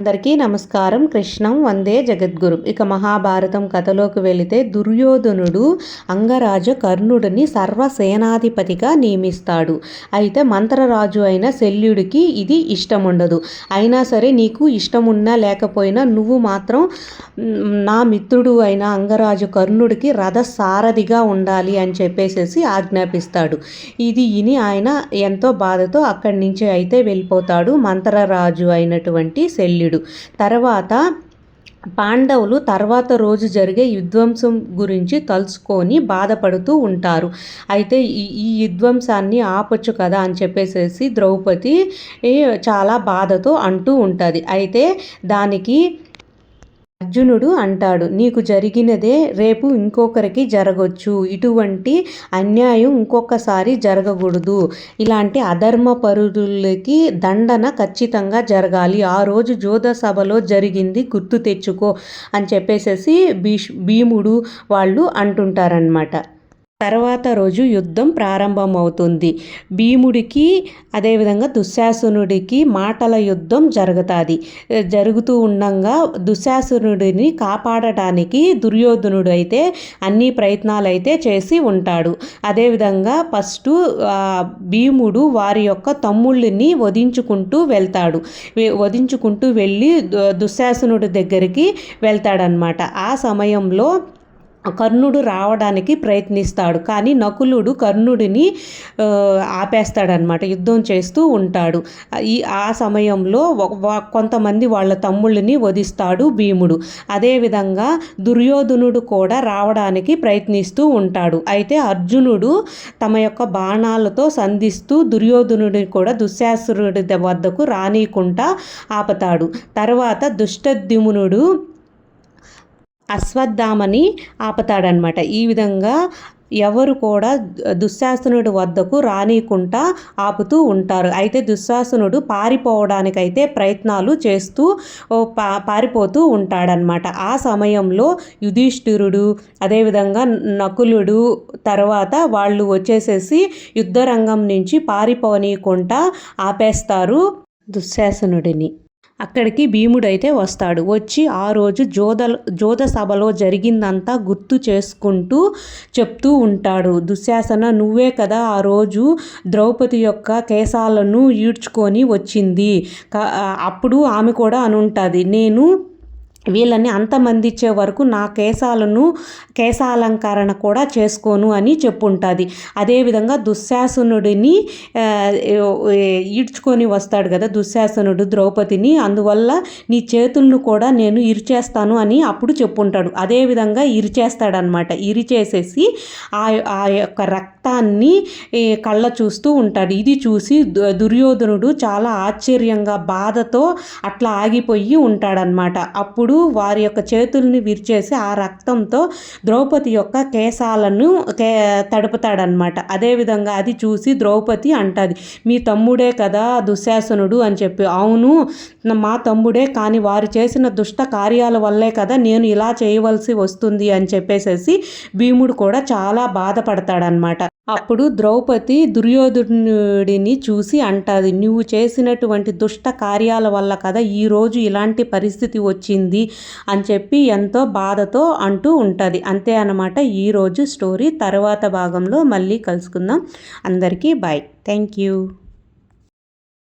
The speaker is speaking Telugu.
అందరికీ నమస్కారం. కృష్ణం వందే జగద్గురు. ఇక మహాభారతం కథలోకి వెళితే దుర్యోధనుడు అంగరాజ కర్ణుడిని సర్వసేనాధిపతిగా నియమిస్తాడు. అయితే మంత్రరాజు అయిన శల్యుడికి ఇది ఇష్టం ఉండదు అయినా సరే నీకు ఇష్టమున్నా లేకపోయినా నువ్వు మాత్రం నా మిత్రుడు అయిన అంగరాజు కర్ణుడికి రథ సారథిగా ఉండాలి అని చెప్పేసేసి ఆజ్ఞాపిస్తాడు. ఇది ఇని ఆయన ఎంతో బాధతో అక్కడి నుంచి అయితే వెళ్ళిపోతాడు మంత్రరాజు అయినటువంటి శల్యుడు. సూర్యుడు తర్వాత పాండవులు తర్వాత రోజు జరిగే విధ్వంసం గురించి తలుచుకొని బాధపడుతూ ఉంటారు. అయితే ఈ ఈ విధ్వంసాన్ని ఆపొచ్చు కదా అని చెప్పేసేసి ద్రౌపది చాలా బాధతో అంటూ ఉంటుంది. అయితే దానికి అర్జునుడు అంటాడు నీకు జరిగినదే రేపు ఇంకొకరికి జరగొచ్చు. ఇటువంటి అన్యాయం ఇంకొకసారి జరగకూడదు. ఇలాంటి అధర్మ పరులకి దండన ఖచ్చితంగా జరగాలి. ఆ రోజు జోధ సభలో జరిగింది గుర్తు తెచ్చుకో అని చెప్పేసేసి భీష్ భీముడు వాళ్ళు అంటుంటారనమాట తర్వాత రోజు యుద్ధం ప్రారంభమవుతుంది. భీముడికి అదేవిధంగా దుశ్శాసనుడికి మాటల యుద్ధం జరుగుతుంది. జరుగుతూ ఉండగా దుశ్శాసనుడిని కాపాడటానికి దుర్యోధనుడు అయితే అన్ని ప్రయత్నాలు అయితే చేసి ఉంటాడు. అదేవిధంగా ఫస్ట్ భీముడు వారి యొక్క తమ్ముళ్ళని వధించుకుంటూ వెళ్తాడు. వధించుకుంటూ వెళ్ళి దుశ్శాసనుడి దగ్గరికి వెళ్తాడనమాట ఆ సమయంలో కర్ణుడు రావడానికి ప్రయత్నిస్తాడు. కానీ నకులుడు కర్ణుడిని ఆపేస్తాడనమాట యుద్ధం చేస్తూ ఉంటాడు. ఈ ఆ సమయంలో కొంతమంది వాళ్ళ తమ్ముళ్ళని వధిస్తాడు భీముడు. అదేవిధంగా దుర్యోధనుడు కూడా రావడానికి ప్రయత్నిస్తూ ఉంటాడు. అయితే అర్జునుడు తమ యొక్క బాణాలతో సంధిస్తూ దుర్యోధనుడిని కూడా దుశ్శాసురుడి వద్దకు రానీయకుండా ఆపతాడు. తర్వాత దుష్టద్యుమునుడు అశ్వత్థామని ఆపుతాడనమాట ఈ విధంగా ఎవరు కూడా దుశ్శాసనుడి వద్దకు రానియకుండా ఆపుతూ ఉంటారు. అయితే దుశ్శాసనుడు పారిపోవడానికైతే ప్రయత్నాలు చేస్తూ పా పారిపోతూ ఉంటాడనమాట ఆ సమయంలో యుధిష్ఠిరుడు అదేవిధంగా నకులుడు తర్వాత వాళ్ళు వచ్చేసేసి యుద్ధరంగం నుంచి పారిపోనీయకుండా ఆపేస్తారు దుశ్శాసనుడిని. అక్కడికి భీముడైతే వస్తాడు. వచ్చి ఆ రోజు జోద జోద సభలో జరిగిందంతా గుర్తు చేసుకుంటూ చెప్తూ ఉంటాడు. దుశ్శాసన నువ్వే కదా ఆ రోజు ద్రౌపది యొక్క కేశాలను ఈడ్చుకొని వచ్చింది. అప్పుడు ఆమె కూడా అనుంటుంది. నేను వీళ్ళని అంతమందిచ్చే వరకు నా కేశాలను కేశాలంకరణ కూడా చేసుకోను అని చెప్పుంటుంది. అదేవిధంగా దుశ్శాసనుడిని ఈడ్చుకొని వస్తాడు కదా దుశ్శాసనుడు ద్రౌపదిని అందువల్ల నీ చేతులను కూడా నేను ఇరిచేస్తాను అని అప్పుడు చెప్పుంటాడు. అదేవిధంగా ఇరిచేస్తాడనమాట ఇరిచేసేసి ఆ ఆ యొక్క రక్తాన్ని కళ్ళ చూస్తూ ఉంటాడు. ఇది చూసి దుర్యోధనుడు చాలా ఆశ్చర్యంగా బాధతో అట్లా ఆగిపోయి ఉంటాడనమాట అప్పుడు వారి యొక్క చేతుల్ని విరిచేసి ఆ రక్తంతో ద్రౌపది యొక్క కేశాలను కే తడుపుతాడనమాట అదేవిధంగా అది చూసి ద్రౌపది అంటది మీ తమ్ముడే కదా దుశ్శాసనుడు అని చెప్పి. అవును మా తమ్ముడే కానీ వారు చేసిన దుష్ట కార్యాల వల్లే కదా నేను ఇలా చేయవలసి వస్తుంది అని చెప్పేసేసి భీముడు కూడా చాలా బాధపడతాడనమాట అప్పుడు ద్రౌపది దుర్యోధనుడిని చూసి అంటది నువ్వు చేసినటువంటి దుష్ట కార్యాల వల్ల కదా ఈరోజు ఇలాంటి పరిస్థితి వచ్చింది? అని చెప్పి ఎంతో బాధతో అంటూ ఉంటుంది. అంతే అనమాట ఈరోజు స్టోరీ తర్వాత భాగంలో మళ్ళీ కలుసుకుందాం. అందరికీ బాయ్ థ్యాంక్ యూ